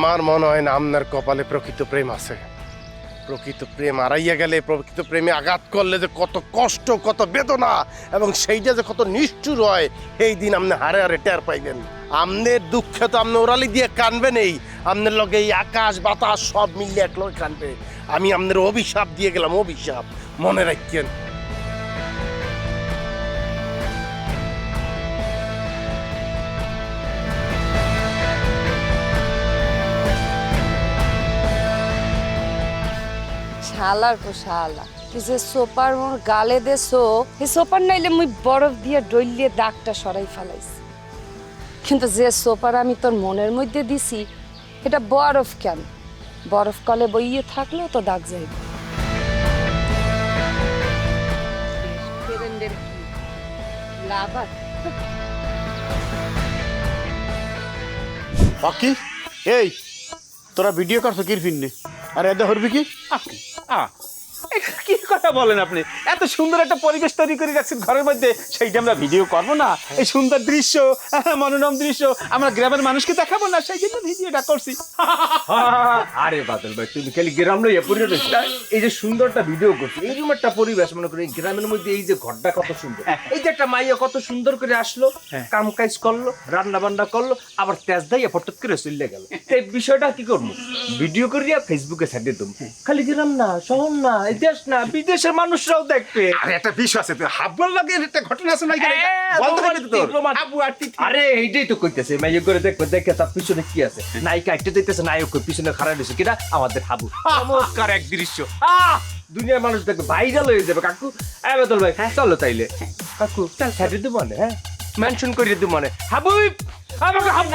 আমার মনে হয় না আপনার কপালে প্রকৃত প্রেম আছে। প্রকৃত প্রেম হারাইয়া গেলে প্রকৃত প্রেমে আঘাত করলে যে কত কষ্ট, কত বেদনা এবং সেইটা যে কত নিষ্ঠুর হয়, সেই দিন আপনি হারে হারে টের পাইবেন। আমনের দুঃখে তো আপনি ওরালি দিয়ে কানবেন এই। আপনার লগে এই আকাশ, বাতাস সব মিলিয়ে এক লগে কানবে। আমি আপনার অভিশাপ দিয়ে গেলাম, অভিশাপ। মনে রাখেন। শালার পো শালা। তুই যে সোপার মোর গালে দে সো এই সোপার নাইলে মুই বরফ দিয়ে ডইলিয়ে দাগটা সরাই ফেলাইছি। কিন্তু যে সোপার আমি তোর মনের মধ্যে দিছি এটা বরফ কেন? বরফ কলে বইয়ে থাকলেও তো দাগ যাইবে কি বাকি? এই তোরা ভিডিও করছ কির ফিরনে আর এদের হরবি কি? আহ, এটা কি কথা বলেন আপনি? এত সুন্দর একটা পরিবেশ তৈরি করে রাখছেন ঘরের মধ্যে সেইটা আমরা ভিডিও করব না। এই সুন্দর দৃশ্য মনোরম দৃশ্য আমরা গ্রামের মানুষকে দেখাবো না সেই জন্য ভিডিওটা করছি। আরে বাদল ভাই তুমি খালি গ্রাম পড়ে রয়েছে এই যে সুন্দরটা ভিডিও করছ এইরকম একটা পরিবেশ মনে করি গ্রামের মধ্যে এই যে ঘরটা কত সুন্দর। এই যে একটা মাইয়া কত সুন্দর করে আসলো কাম কাজ করল রান্না বান্না করল আবার তেজ দাইয়া ফটক করে চলে গেল। এই বিষয়টা কি করব? ভিডিও করিয়া ফেসবুকে ছাড়িয়ে দেবো। খালি গ্রাম না শহর না এই দেশ না বিদেশের মানুষরাও দেখবে। আরে একটা বিষয় আছে হাবুল লাগে একটা ঘটনা আছে না হ্যাঁ, বলতে পারি তো হাবু আর। আরে এইটাই তো কইতেছে মাইয়া করে দেখবে দেখে তার পিছনে কি আছে? নায়িকা একটা দিতেছে নায়ক পিছনে খারাপ দিছে কিনা? আমাদের হাবু। চমৎকার এক দৃশ্য। আহ দুনিয়ার মানুষ দেখবে ভাইরাল হয়ে যাবে কাকু। এ বেদল ভাই চলো তাইলে। কাকু চল ছাড়ি দেবো মানে হ্যাঁ? মেনশন করিয়ে দেবো মানে। হাবু! আমাকে হাবু!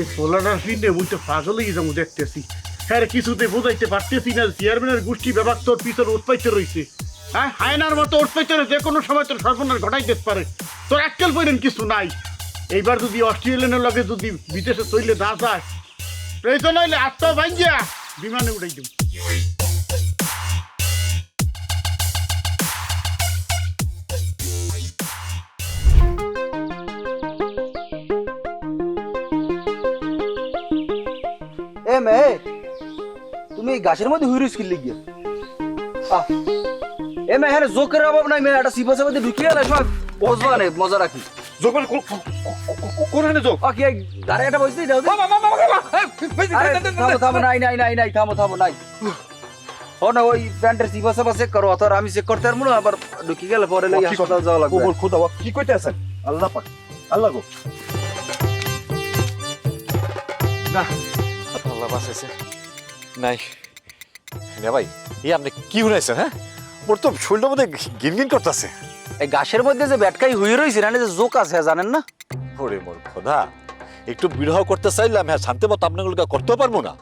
এই সোলাটার ফিরনে মুই তো পাগল হয়ে যাব দেখতেছি। হ্যাঁ কিছুতে বোঝাইতে পারতেছি না চেয়ারম্যানের গোষ্ঠী বিভাগ তোর পিছনে উৎপাইতে রয়েছে হ্যাঁ হায়নার মতো উৎপাইতে যে কোনো সময় তোর সর্বনাশ ঘটাই দিতে পারে। তোর এককেল পইলেন কিছু নাই। এইবার যদি অস্ট্রেলিয়ানের লগে যদি বিদেশে চললে না যায় প্রয়োজন হইলে আত্মা ভাঙ্গিয়া বিমানে উঠাই দেব এ মেয়ে তুমি এই গাছের মধ্যে হুইরুস কিনলে গিয়ে এ মেয়ে হ্যাঁ জোকের অভাব নাই মেয়ে একটা সিপাসের মধ্যে ঢুকিয়ে সময় বসবা না মজা রাখি কো- কোনখানে এই একটা থামো থামো নাই নাই নাই নাই থামো থামো নাই ও না ওই প্যান্টের সিপাসে বা চেক করো অত আমি চেক করতে পারব না আবার ঢুকি গেলে পরে লেগে হাসপাতাল যাওয়া লাগবে খোদা কি কইতে আছেন আল্লাহ পাক আল্লাহ গো আল্লাহ বাঁচাইছে নাই। না ভাই এই আপনি কি শুনাইছেন হ্যাঁ? মোর তো শরীরটার মধ্যে গিনগিন করতেছে। এই গাছের মধ্যে যে ব্যাটকাই হুই রয়েছে না যে জোক আছে জানেন না? ওরে মোর খোদা একটু বিরহ করতে চাইলাম হ্যাঁ শান্তি মতো আপনাগুলোকে করতেও পারব না।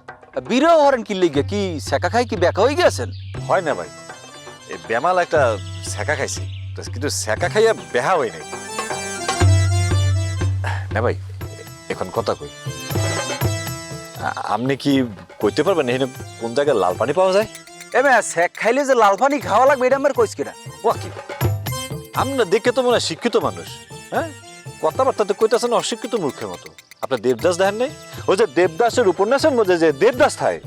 বিরহ হরেন কি লিগে? কি সেকা খাই কি বেকা হয়ে গেছেন হয় না ভাই এই বেমাল একটা সেকা খাইছি কিন্তু সেকা খাইয়া বেহা হয় নাই। না ভাই এখন কথা কই। আপনি কি কইতে পারবেন এখানে কোন জায়গায় লাল পানি পাওয়া যায়? এ মেয়ে সেক খাইলে যে লাল পানি খাওয়া লাগবে এটা আমার কইস কিনা? ও কি? আমরা দেখে তো মনে হয় শিক্ষিত মানুষ হ্যাঁ? কথাবার্তা তো কইতেছেন অশিক্ষিত মূর্খের মতো। আপনার দেবদাস দেখেন নাই? ওই যে দেবদাসের উপন্যাসের মধ্যে যে দেবদাস খায়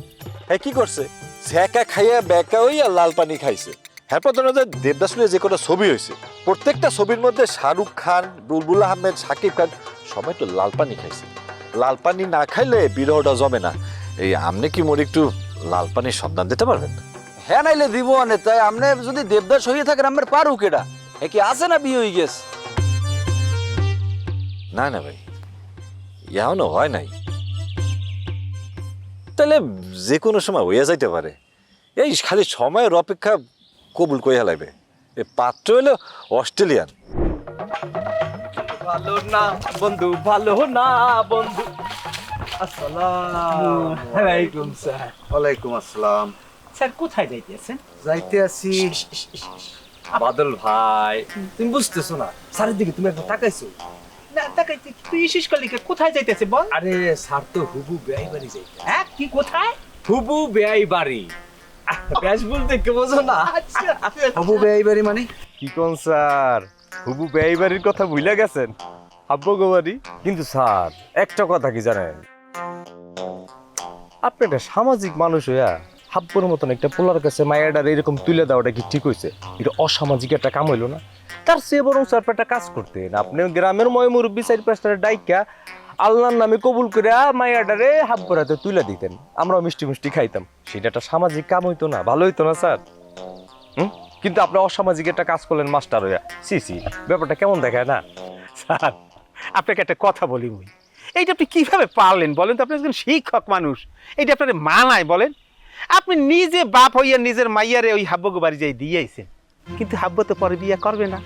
হ্যাঁ কি করছে? ছ্যাঁকা খাইয়া বেকা হইয়া লাল পানি খাইছে। হ্যাঁ প্রথমে যে দেবদাস নিয়ে যে কোনো ছবি হয়েছে প্রত্যেকটা ছবির মধ্যে শাহরুখ খান বুলবুল আহমেদ সাকিব খান সবাই তো লাল পানি খাইছে। লাল পানি না খাইলে বিরহটা জমে না। এই আপনি কি মোর একটু লাল পানির সন্ধান দিতে পারবেন? হ্যাঁ নাইলে দিব অনে তাই আপনি যদি দেবদাস হয়ে থাকেন আমার পারু কেডা এ কি আছে না বিয়ে হয়ে গেছে? না না ভাই এখনও হয় নাই। তাহলে যে কোনো সময় হইয়া যাইতে পারে। এই খালি সময়ের অপেক্ষা কবুল কইয়া লাগবে এ পাত্র হলো অস্ট্রেলিয়ান। ভালো না বন্ধু ভালো না বন্ধু। স্যার। ওয়ালাইকুম আসসালাম। স্যার কোথায় যাইতেছেন? যাইতে আছি বাদল ভাই। তুমি বুঝতেছো না স্যারের দিকে তুমি একবার তাকাইছো। না তাকাইতে তুই শেষ করলি কোথায় যাইতেছে বল? আরে স্যার তো হুবু বেআই বাড়ি যাইতে হ্যাঁ কি কোথায়? হুবু বেআই বাড়ি। ব্যাস বলতে কে বোঝো না? বাবু বেআই বাড়ি মানে? কি কোন স্যার? হুবু বেআই বাড়ির কথা ভুলে গেছেন? হাব্বো গোবারি কিন্তু স্যার একটা কথা কি জানেন? আপনি একটা সামাজিক মানুষ হইয়া হাব্বর মতন একটা পোলার কাছে মায়াডার এরকম তুলে দেওয়াটা কি ঠিক হয়েছে এটা অসামাজিক একটা কাম হইল না? তার চেয়ে বরং স্যার একটা কাজ করতেন। আপনি গ্রামের ময় মুরব্বী চারি পাঁচটা ডাইকা আল্লাহর নামে কবুল করে মায়াডারে হাব্বরাতে তুলে দিতেন। আমরাও মিষ্টি মিষ্টি খাইতাম। সেটা একটা সামাজিক কাম হইতো না। ভালো হইতো না, স্যার? হুম? কিন্তু আপনি অসামাজিক একটা কাজ করলেন মাস্টার হইয়া। সি সি, ব্যাপারটা কেমন দেখায় না? স্যার, আপনাকে একটা কথা বলি মুই। এইটা আপনি কীভাবে পারলেন বলেন তো? আপনি একজন শিক্ষক মানুষ। এইটা আপনার মানায় বলেন। আপনি নিজে বাপ হইয়া নিজের মাইয়ারে ওই হাব্বকে বাড়ি যাই দিয়ে কিন্তু হাব্য তো পরে বিয়ে করবে না।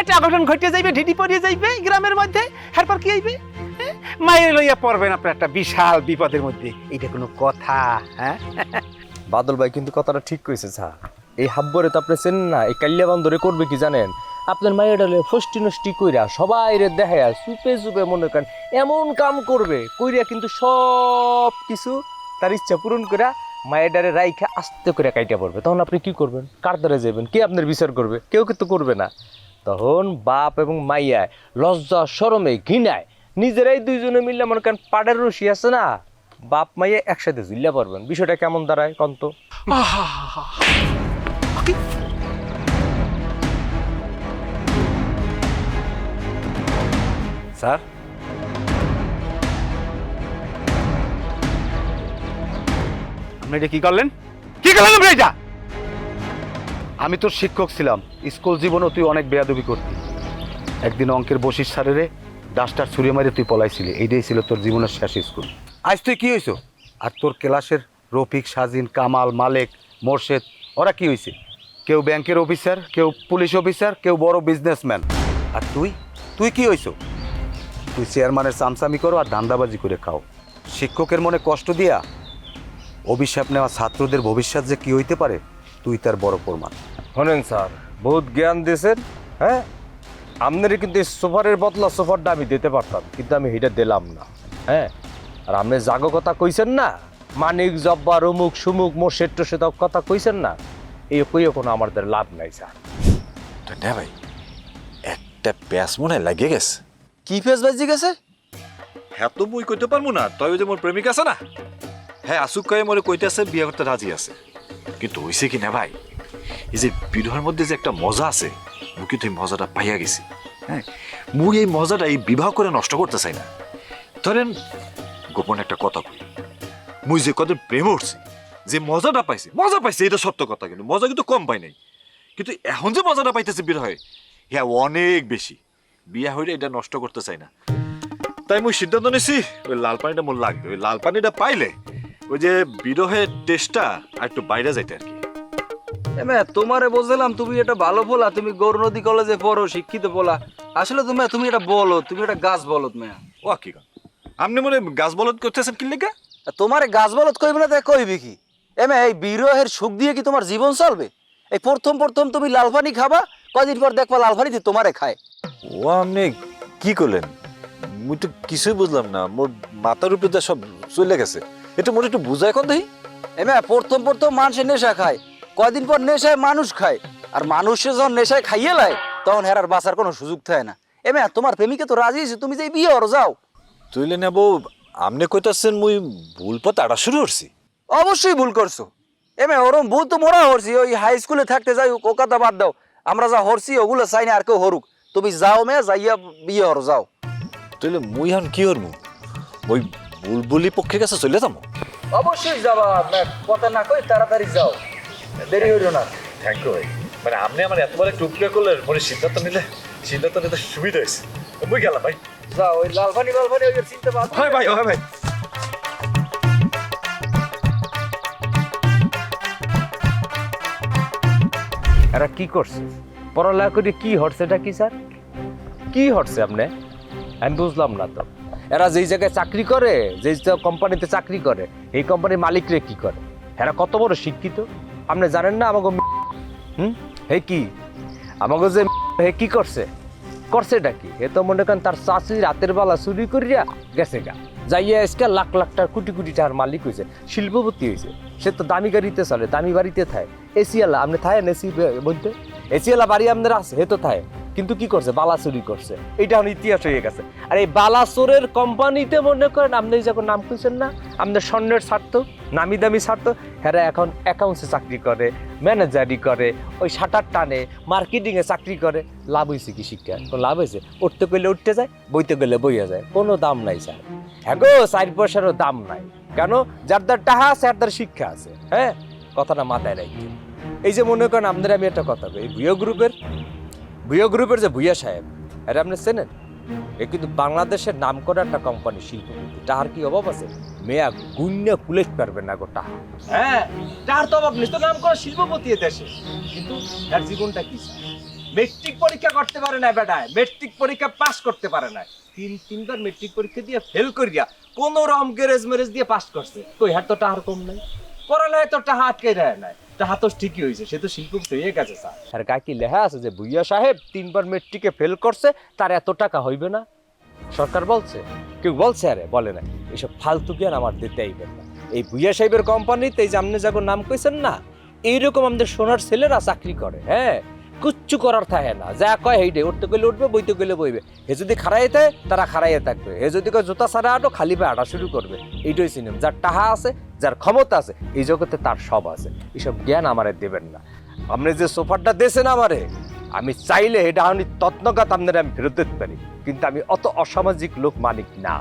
একটা অঘটন ঘটে যাইবে, ঢিডি পড়িয়ে যাইবে গ্রামের মধ্যে। এরপর কি হ্যাঁ? মায়ের লইয়া পড়বেন আপনার একটা বিশাল বিপদের মধ্যে। এইটা কোনো কথা হ্যাঁ? বাদল ভাই, কিন্তু কথাটা ঠিক কইছে, স্যার। এই হাব্বরে তো আপনি চেন না, এই কাল্যা বান্দরে করবে কি জানেন? আপনার মায়ের ফষ্টি নষ্টি কইরা সবাই রে দেখায়া চুপে চুপে মনে করেন এমন কাম করবে, কইরা কিন্তু সব কিছু তার ইচ্ছা পূরণ করা মায়ের ডারে রাইখা আস্তে করে কাইটা পড়বে। তখন আপনি কি করবেন? কার দ্বারা যাবেন কে আপনার বিচার করবে? কেউ কিন্তু করবে না। তখন বাপ এবং মাইয়ায় লজ্জা, শরমে, ঘৃণায় নিজেরাই দুইজনে মিললে মনে করেন পাড়ের রশি আছে না? বাপ, মাইয়া একসাথে ঝুল্লা পারবেন বিষয়টা কেমন দাঁড়ায়? কন্ত স্যার আপনি এটা কি করলেন? কি করলেন আপনি এটা? আমি তোর শিক্ষক ছিলাম। স্কুল জীবনেও তুই অনেক বেয়াদবি করতি। একদিন অঙ্কের বসির সারেরে ডাস্টার ছুঁড়ে মারে তুই পলাইছিলি। এইটাই ছিল তোর জীবনের শেষ স্কুল। আজ তুই কি হইছো? আর তোর ক্লাসের রফিক সাজিন কামাল মালেক মোর্শেদ ওরা কি হয়েছে কেউ ব্যাংকের অফিসার কেউ পুলিশ অফিসার কেউ বড় বিজনেসম্যান আর তুই? তুই কি হইছো? তুই চেয়ারম্যানের চামচামি করো আর ধান্দাবাজি করে খাও। শিক্ষকের মনে কষ্ট দিয়া অভিশাপ নেওয়া ছাত্রদের ভবিষ্যৎ যে কি হইতে পারে তুই তার বড় প্রমাণ। শোনেন স্যার বহুত জ্ঞান দিয়েছেন হ্যাঁ? আপনারই কিন্তু এই সোফারের বদলা সোফারটা আমি দিতে পারতাম কিন্তু আমি এটা দিলাম না হ্যাঁ? আর আপনি জাগো কথা কইছেন না? মানিক জব্বার অমুক সুমুক মোর্শেদ টোশেদ কথা কইছেন না? এই কইও কোনো আমাদের লাভ নাই স্যার। ভাই একটা প্যাস মনে হয় লাগিয়ে গেছে। কি ফেস বাজি গেছে হ্যাঁ তো মুই কইতে পারব না, তই যে মোর প্রেমিক আছে না? হ্যাঁ আসুক কয়ে মোরে কইতেছে বিয়ে করতে রাজি আছে। কিন্তু হইছে কি না ভাই? এই যে বিবাহের মধ্যে যে একটা মজা আছে মুই কিন্তু এই মজাটা পাইয়া গেছি। হ্যাঁ মুই এই মজাটা এই বিবাহ করে নষ্ট করতে চাই না। ধরেন, গোপন একটা কথা কই। মুই যে কদিন প্রেম উঠছি, যে মজাটা পাইছি, মজা পাইছে এটা সত্য কথা কিন্তু, মজা কিন্তু কম পাই নাই। কিন্তু এখন যে মজাটা পাইতেছে বিরহে হ্যাঁ অনেক বেশি। বিয়া হইলে এটা নষ্ট করতে চাই না। তাই মুই সিদ্ধান্ত নিছি ওই লাল পানিটা মোর লাগবে। ওই লাল পানিটা পাইলে ওই যে বিরহের টেস্টটা আর একটু বাইরে যাইতে আর কি। এমে তোমারে বুঝলাম তুমি এটা ভালো বলা তুমি গৌর নদী কলেজে পড়ো শিক্ষিত বলা আসলে তুমি তুমি এটা বলো তুমি এটা গাছ বলো তুমি ও কি গান আপনি মনে গাছ বলদ করতেছেন কি লেগে? তোমারে গাছ বলত কইবে না তাই কইবি কি? এমে এই বিরহের সুখ দিয়ে কি তোমার জীবন চলবে? এই প্রথম প্রথম তুমি লাল পানি খাবা কয়দিন পর দেখবা লাল পানি দিয়ে তোমারে খায়। ও আপনি কি করলেন? মুই তো কিছুই বুঝলাম না। মোর মাথার উপরে সব চলে গেছে। এটা একটু বুঝায় কোন দেখি। এমে প্রথম প্রথম মানুষের নেশা খায়। কয়দিন পর নেশায় মানুষ খায়। আর মানুষে যখন নেশায় খাইয়ে লায় তখন হেরার বাঁচার কোনো সুযোগ থাকে না। এমে তোমার প্রেমিকে তো রাজি হয়েছে তুমি যে বিয়ে যাও। তুইলে নেব আপনি কইতাছেন মুই ভুল পথ আড়া শুরু করছি। অবশ্যই ভুল করছ। এমে ওরম ভুল তো মোরা হরছি ওই হাই স্কুলে থাকতে যাই ও কথা বাদ দাও। আমরা যা হরছি ওগুলো চাই না আর কেউ হরুক। তুমি যাও মে যাইয়া বিয়ে হরো যাও। তুইলে মুই এখন কি হরমু ওই বুলবুলি পক্ষের কাছে চলে যাব? অবশ্যই যাবা কথা না কই তাড়াতাড়ি যাও। দেরি হইল না। থ্যাংক ইউ ভাই। মানে আপনি আমার এত বড় একটা উপকার করলেন মনে সিদ্ধান্ত নিলে সিদ্ধান্ত নিতে সুবিধা হয়েছে। মুই গেলাম ভাই। যাও ওই লালফানি লালফানি ওই চিনতে পারো হয় ভাই হয় ভাই। এরা কি করছে? পড়ালেখা করে কি হরছে এটা কি স্যার? কি হটছে আপনি? আমি বুঝলাম না তো। এরা যেই জায়গায় চাকরি করে, যেই কোম্পানিতে চাকরি করে, এই কোম্পানির মালিকরে কি করে? এরা কত বড় শিক্ষিত? আপনি জানেন না আমাকে হুম? হে কি? আমাকে যে হে কি করছে? করছে কি? এ তো মনে করেন তার চাষি রাতের বেলা চুরি করিয়া গেছে গা। যাইয়া আজকে লাখ লাখ টাকার, কোটি কোটি টাকার মালিক হয়েছে শিল্পপতি হয়েছে সে তো দামি গাড়িতে চলে, দামি বাড়িতে থাকে এসি আপনি থাকেন এসি মধ্যে এসি আলা বাড়ি আপনার আছে, হে তো থাকে কিন্তু কি করছে? বালা চুরি করছে। এটা এখন ইতিহাস হয়ে গেছে। আর এই বালাচোরের কোম্পানিতে মনে করেন, আপনি যখন নাম খুঁজছেন না আপনার স্বর্ণের স্বার্থ, নামি দামি স্বার্থ হ্যাঁ এখন অ্যাকাউন্টসে চাকরি করে ম্যানেজারি করে, ওই শাটার টানে মার্কেটিংয়ে চাকরি করে। লাভ হয়েছে কি শিক্ষা লাভ হয়েছে উঠতে গেলে উঠতে যায়, বইতে গেলে বইয়া যায়। কোনো দাম নাই, স্যার। হ্যাঁ গো, চার পয়সারও দাম নাই। কেন? যার যার টাহা আছে তার শিক্ষা আছে। হ্যাঁ? কথাটা মাথায় রাখি এই যে মনে করেন আপনাদের আমি একটা কথা এই ভুয়ো গ্রুপের ভুয়ো গ্রুপের যে ভুইয়া সাহেব, এটা আপনি চেনেন? এ কিন্তু বাংলাদেশের নাম করা একটা কোম্পানি শিল্পপতি, তাহার কি অভাব আছে? মেয়া গুণ্য কুলেট পারবে না গো টাহা হ্যাঁ তার তো অভাব তো নাম করা শিল্পপতি এ দেশে। কিন্তু তার জীবনটা কি? মেট্রিক পরীক্ষা করতে পারে না বেটায় মেট্রিক পরীক্ষা পাস করতে পারে না। তিন, তিনবার মেট্রিক পরীক্ষা দিয়ে ফেল করিয়া কোন রকম গ্যারেজ ম্যারেজ দিয়ে পাস করছে। কই হাত তো টাহার কম নাই। পড়ালেখায় তো টাহা আটকে দেয় নাই। তো ঠিকই হয়েছে সে তো শিল্পপতি হয়ে গেছে, স্যার। আর কাকি লেখা আছে যে, ভুইয়া সাহেব তিনবার মেট্রিকে ফেল করছে, তার এত টাকা হইবে না? সরকার বলছে, কেউ বলছে, আরে, বলে না, এসব ফালতু জ্ঞান আমার দিতে আইবেন না। এই ভুইয়া সাহেবের কোম্পানিতে এই যে আপনি যখন নাম কইছেন না, এইরকম আমাদের সোনার ছেলেরা চাকরি করে হ্যাঁ? কুচ্ছু করার থাকে না। যা কয় হেইডে উঠতে গেলে উঠবে, বইতে গেলে বইবে। হে যদি খারাইতে তারা খারাইয়ে থাকবে। হে যদি কয় জুতা ছাড়া আটো খালি পায়ে হাঁটা শুরু করবে। এইটাই সিনেম যার টাহা আছে, যার ক্ষমতা আছে, এই জগতে তার সব আছে। এসব জ্ঞান আমারে দেবেন না। আপনি যে সোফারটা দিয়েছেন আমারে, আমি চাইলে এটা আমি তত্নগাত আপনার আমি ফেরত দিতে পারি। কিন্তু আমি অত অসামাজিক লোক মানিক না।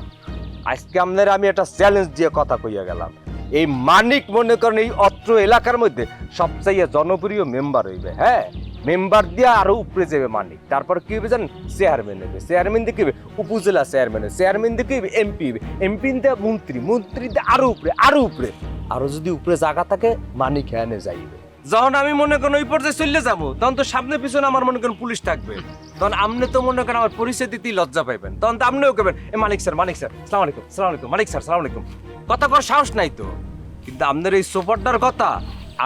আজকে আপনার আমি একটা চ্যালেঞ্জ দিয়ে কথা কইয়া গেলাম। এই মানিক মনে করেন এই অত্র এলাকার মধ্যে সবচেয়ে জনপ্রিয় মেম্বার হইবে হ্যাঁ? মেম্বার দিয়ে আরও উপরে যাবে মানিক তারপর কি হবে জানেন? চেয়ারম্যান হবে চেয়ারম্যান দিয়ে কি হবে উপজেলা চেয়ারম্যান হবে চেয়ারম্যান দিয়ে কি হবে এমপি হবে এমপি দিয়ে মন্ত্রী। মন্ত্রী দিয়ে আরও উপরে আরও উপরে। আরও যদি উপরে জায়গা থাকে মানিক হ্যাঁ যাইবে। যখন আমি মনে করেন ওই পর্যায়ে চলে যাব, তখন তো সামনে পিছনে আমার মনে করেন পুলিশ থাকবে। তখন আপনি তো মনে করেন আমার পরিচয় দিতেই লজ্জা পাইবেন। তখন তো আপনিও কেবেন এ মালিক স্যার মালিক স্যার, সালাম আলাইকুম সালাম আলাইকুম, মালিক স্যার, সালাম আলাইকুম। কথা কর সাহস নাই তো। কিন্তু আপনার এই সোফারটার কথা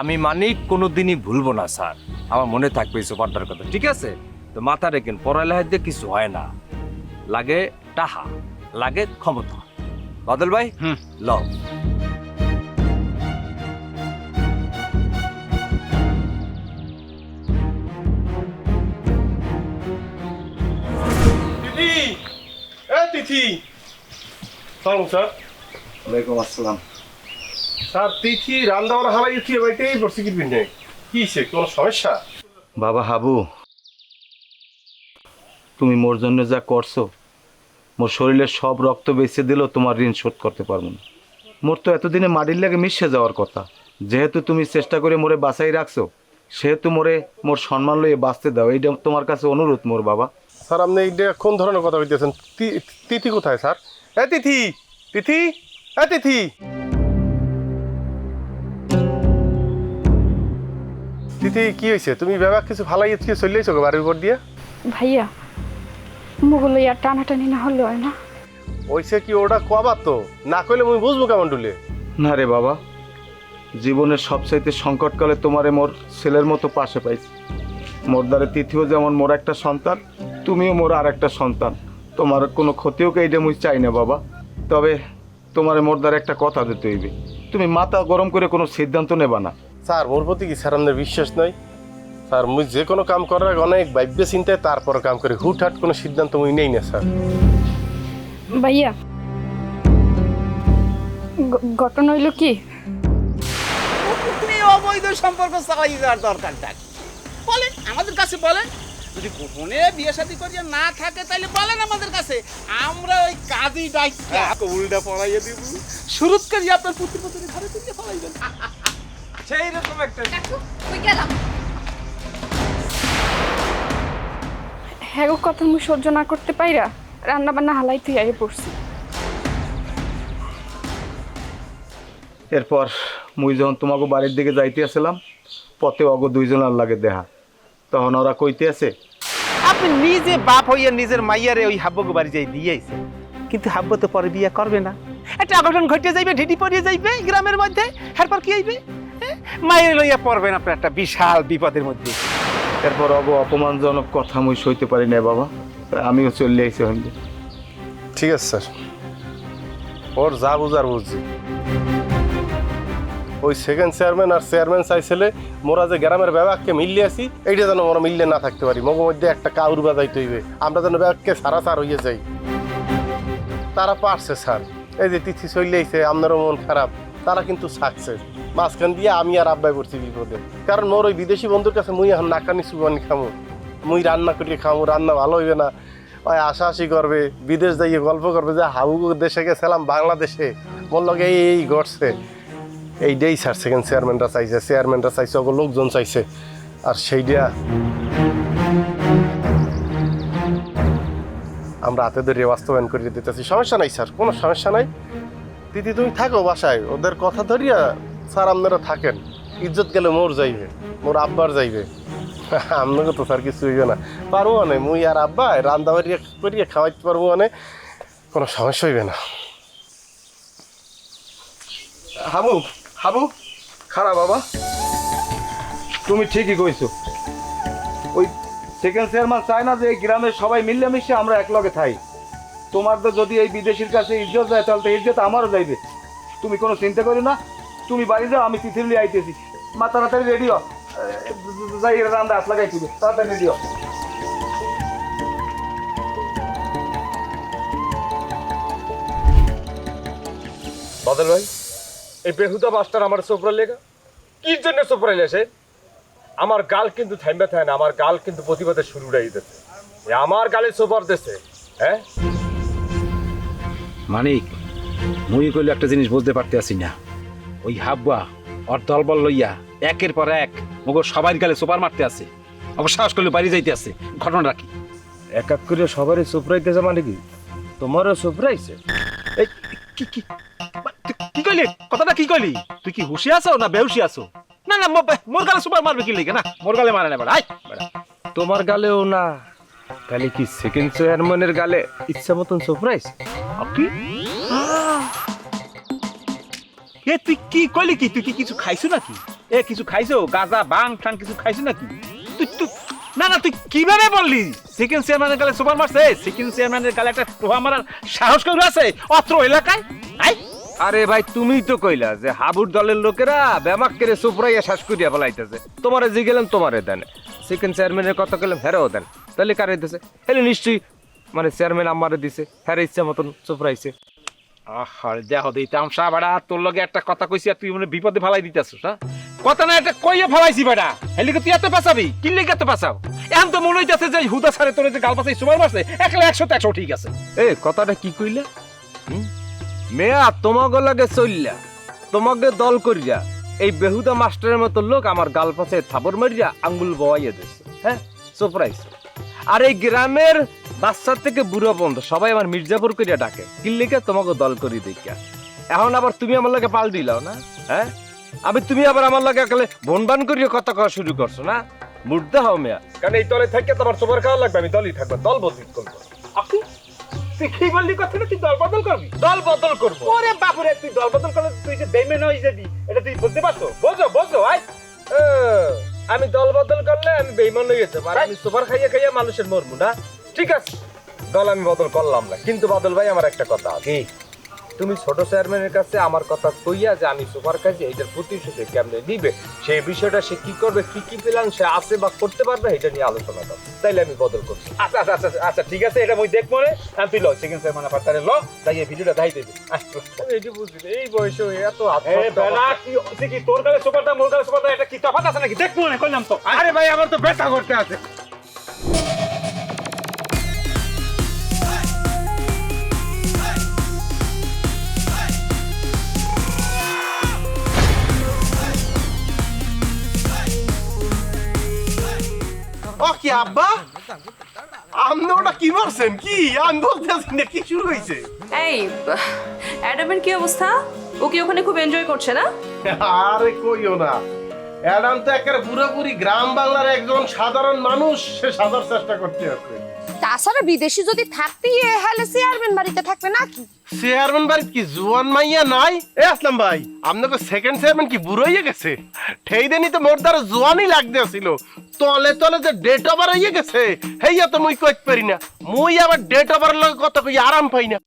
আমি মানিক কোনোদিনই ভুলবো না স্যার। আমার মনে থাকবে এই সোফারটার কথা ঠিক আছে? তো মাথা রেখেন পড়ালেখা দিয়ে কিছু হয় না। লাগে টাহা লাগে ক্ষমতা। বাদল ভাই? এ তিথি! সালাম স্যার। ওয়ালাইকুম আসসালাম। স্যার পড়ছে কি কি সে কোনো সমস্যা? বাবা হাবু তুমি মোর জন্য যা করছ মোর শরীরের সব রক্ত বেঁচে দিলেও তোমার ঋণ শোধ করতে পারব না। মোর তো এতদিনে মাটির লাগে মিশে যাওয়ার কথা। যেহেতু তুমি চেষ্টা করে মোরে বাঁচাই রাখছো সেহেতু মোরে মোর সম্মান লইয়ে বাঁচতে দাও এইটা তোমার কাছে অনুরোধ মোর বাবা। স্যার আপনি এইটা কোন ধরনের কথা বলতেছেন তি- তিথি কোথায় স্যার? এ তিথি! তিথি! এ তিথি! তিথি কি হয়েছে তুমি ব্যাপার কিছু ভালাই আজকে চলে এসো বাড়ির উপর দিয়ে? ভাইয়া মুগুলো আর টানাটানি না হলে হয় না। ওইসে কি ওটা কবার তো? না কইলে আমি বুঝব কেমন ডুলে? না রে বাবা জীবনের সবচাইতে সংকটকালে তোমারে মোর ছেলের মতো পাশে পাইছি। মোর দ্বারে তিথিও যেমন মোর একটা সন্তান তুমিও মোর আর একটা সন্তান। তোমার কোনো ক্ষতিও কে এইটা মুই চাই না বাবা। তবে তোমার মোর দ্বারা একটা কথা দিতে হইবে। তুমি মাথা গরম করে কোনো সিদ্ধান্ত নেবা না। স্যার মোর প্রতি কি স্যার আপনার বিশ্বাস নাই? স্যার মুই যে কোনো কাম করার আগে অনেক ভাব্য চিন্তায় তারপর কাম করি। হুটহাট কোনো সিদ্ধান্ত মুই নেই না স্যার। ভাইয়া ঘটনা হইল কি? অবৈধ সম্পর্ক চালাই যাওয়ার দরকার থাকে বলেন আমাদের কাছে বলেন। যদি গোপনে বিয়ে শাদী করিয়া না থাকে তাহলে বলেন আমাদের কাছে। আমরা ওই কাজী ডাইকা কবুলটা পড়াইয়া দিব। শুরুত করি আপনার পুত্র পুত্রের ঘরে তুলে পড়াইবেন সেই রকম একটা হ্যাঁ গো কথা মুই সহ্য না করতে পাইরা রান্না বান্না হালাই তুই আগে পড়ছি। এরপর মুই যখন তোমাকে বাড়ির দিকে যাইতে আসলাম পথে অগ দুইজনের লাগে দেহা তখন ওরা কইতে আছে আপনি নিজে বাপ হইয়া নিজের মাইয়ারে ওই হাব্বকে বাড়ি যাই দিয়ে আইছে। কিন্তু হাব্ব তো পরে বিয়ে করবে না। একটা অঘটন ঘটে যাইবে ঢিটি পড়িয়ে যাইবে গ্রামের মধ্যে। এরপর কি হইবে? মায়ের লইয়া পড়বেন আপনার একটা বিশাল বিপদের মধ্যে। এরপর অব অপমানজনক কথা মুই সইতে পারি না বাবা। আমিও চলে আইসি হইলে। ঠিক আছে স্যার। ওর যা বুঝার বুঝছি। ওই সেকেন্ড চেয়ারম্যান আর চেয়ারম্যান চাইছিলে মোরা যে গ্রামের বিভাগকে মিলিয়ে আছি এইটা যেন মোরা মিললে না থাকতে পারি। মগ মধ্যে একটা কাউর বাজাইতে হইবে। আমরা যেন বিভাগকে সারা সার হইয়ে যাই। তারা পারছে স্যার। এই যে তিথি চলিয়েছে আপনারও মন খারাপ। তারা কিন্তু সাকসেস। মাঝখান দিয়ে আমি আর আব্বাই পড়ছি বিপদে। কারণ মোর ওই বিদেশি বন্ধুর কাছে মুই এখন নাকানি সুবানি খামু। মুই রান্না করিয়ে খামু, রান্না ভালো হইবে না। ওই আশাআশি করবে, বিদেশ যাইয়ে গল্প করবে যে, হাবু দেশে গেছিলাম বাংলাদেশে। মোর লগে এই এই ঘটছে। এইটাই স্যার সেকেন্ড চেয়ারম্যানরা চাইছে চেয়ারম্যানরা চাইছে ওগুলো লোকজন চাইছে। আর সেইটা আমরা হাতে ধরে বাস্তবায়ন করিয়ে দিতেছি। সমস্যা নাই, স্যার, কোনো সমস্যা নাই। দিদি তুমি থাকো বাসায়, ওদের কথা ধরিয়া স্যার, আপনারা থাকেন। ইজ্জত গেলে মোর যাইবে, মোর আব্বার যাইবে। আপনাকে তো স্যার কিছু হইবে না। পারব মানে মুই আর আব্বা রান্না বাড়িয়া করিয়ে খাওয়াইতে পারব মানে কোনো সমস্যা হইবে না। হাবু হাবু খারাপ বাবা। তুমি ঠিকই কইছো। ওই সেকেন্ড চেয়ারম্যান চায় না যে এই গ্রামের সবাই মিলেমিশে আমরা একলগে থাই। তোমার তো যদি এই বিদেশির কাছে ইজ্জত যায়, তাহলে তো ইজ্জত আমারও যাইবে। তুমি কোনো চিন্তা করি না। তুমি বাড়ি যাও আমি তিথির লিয়ে আইতেছি। মা তাড়াতাড়ি রেডি হ এ, যাই রান্না হাত লাগাই দিবে। তাড়াতাড়ি রেডি হ বাদল ভাই এই বেহুদা মাস্টার আমার সোপরা লেগা? কি জন্য সোপরা লেসে আমার গাল কিন্তু থাইমবে থাকে না আমার গাল কিন্তু প্রতিবাদে শুরু উড়াই দিতেছে। এ আমার গালে সোপার দিতেছে হ্যাঁ? মানিক মুই কইলে একটা জিনিস বুঝতে পারতে আসি না ওই হাব্বা ওর দলবল লইয়া একের পর এক মগর সবার গালে সুপার মারতে আছে। সাহস করলে বাড়ি যাইতে আছে। ঘটনা রাখি এক এক করে সবারই সুপ্রাইতেছে মানে কি? তোমারও সুপ্রাইছে এই কি কি? কি কইলি? কথাটা কি কইলি? তুই কি হুশি আছো না বেহুশি আছো? না না মোর গালে সুপার মারবে কি লিখে না মোর গালে মারে না বেড়া। আই তোমার গালেও না। তাহলে কি সেকেন্ড চেয়ারম্যানের গালে ইচ্ছা মতন সুপ্রাইজ কি? এ, তুই কি কইলি কি? তুই কি কিছু খাইছো নাকি? এ, কিছু খাইছো? গাজা, বাং ঠাং কিছু খাইছো নাকি? তুই তুই, না না, তুই কীভাবে বললি? সেকেন্ড চেয়ারম্যানের সুপার মারছে। সেকেন্ড চেয়ারম্যানের একটা টোহা মারার সাহস কেউ আছে। অত্র এলাকায়? আরে ভাই, তুমিই তো কইলা যে হাবুর দলের লোকেরা ব্যামাক করে সুপ্রাইয়া শ্বাস করিয়া ফেলাইতেছে। তোমারে যে গেলাম তোমারে দেন। সেকেন্ড চেয়ারম্যানের কথা কইলাম হেরাও দেন। তাহলে কারে দিছে হেলে নিশ্চয়ই মানে চেয়ারম্যান আমারে দিছে। হ্যাঁ ইচ্ছা মতন সুপ্রাইছে আহার দেহ দেই তামসা বাড়া তোর লগে একটা কথা কইছি, আর তুই মনে বিপদে ফালাই দিতেছিস হ্যাঁ? কথা না একটা কইয়া ফালাইছি বাড়া হেলিকে তুই এত পাসাবি কি লেগে এত পাসাও এখন তো মনে হইতাছে যে হুদা সারে তোর যে গাল পাসাই সুমার মারছে, একলা একশো একশো ঠিক আছে। এ, কথাটা কি কইলা? মেয়া তোমাকে লাগে চললা তোমাকে দল করিয়া, এই বেহুদা মাস্টারের মতো লোক আমার গাল পাশে থাপর মারিয়া আঙ্গুল বওয়াইয়া দিচ্ছে হ্যাঁ? সুপ্রাইজ আর এই গ্রামের বাচ্চা থেকে বুড়ো পর্যন্ত সবাই আমার মির্জাপুর করিয়া ডাকে। কিল্লিকে তোমাকে দল করি দেখিয়া। এখন আবার তুমি আমার লাগে পাল দিলাও না? হ্যাঁ? আমি তুমি আবার আমার লাগে একালে বনবান করিয়া কথা কওয়া শুরু করছ না? মুর্দা হও মেয়া। কারণ এই দলে থেকে তোমার সোপার খাওয়া লাগবে আমি দলই থাকব দল বদল করব। আপনি তুই কি বললি কথা না তুই দল বদল করবি? দল বদল করব। ওরে বাপুরে তুই দল বদল করলে তুই যে বেমেন হয়ে যাবি এটা তুই বুঝতে পারছ? বোঝো বোঝো আয়। আমি দল বদল করলে আমি বেইমান হয়ে যেতে পারি আমি সুপার খাইয়ে খাইয়া মানুষের মরবো না। ঠিক আছে। দল আমি বদল করলাম না। কিন্তু বাদল ভাই আমার একটা কথা আছে। তুমি ছোট চেয়ারম্যানের কাছে আমার কথা কইয়া যে আমি সুপার খাইছি এইটার প্রতিশোধে কেমনে নিবে সেই বিষয়টা সে কি করবে কি কি প্ল্যান সে আছে বা করতে পারবে এটা নিয়ে আলোচনা দাও তাইলে আমি বদল করছি। আচ্ছা আচ্ছা আচ্ছা আচ্ছা ঠিক আছে এটা মই দেখব রে। আর তুই ল সেকেন্ড সেভেন আবার তারে ল। তাই এই ভিডিওটা দেখাই দেবি। আমি এটি এই বয়সে এত বেলা কি কি? তোর কাছে সুপারটা মোর গালে সুপারটা এটা কি তফাৎ আছে নাকি? দেখব না কইলাম তো। আরে ভাই আমার তো ব্যথা করতে আছে। ও কি আব্বা? আপনি ওটা কি মারছেন কি আমি বলতে আছি না কি শুরু হয়েছে? এই অ্যাডামের কি অবস্থা? ও কি ওখানে খুব এনজয় করছে না? আরে কইও না। অ্যাডাম তো একেবারে পুরোপুরি গ্রাম বাংলার একজন সাধারণ মানুষ সে সাজার চেষ্টা করতে আছে। তাছাড়া বিদেশি যদি থাকতেই হলে চেয়ারম্যান বাড়িতে থাকবে নাকি? চেয়ারম্যান বাড়িতে কি জুয়ান মাইয়া নাই? এ আসলাম ভাই, আপনাকে সেকেন্ড চেয়ারম্যান কি বুড়ো হয়ে গেছে? ঠেই দেনি তো মোর দ্বারা জুয়ানই লাগতে আসিল তলে তলে যে ডেট ওভার হয়ে গেছে, হেইয়া তো মুই কইতে পারি না। মুই আবার ডেট ওভার লগে কথা কই আরাম পাই না।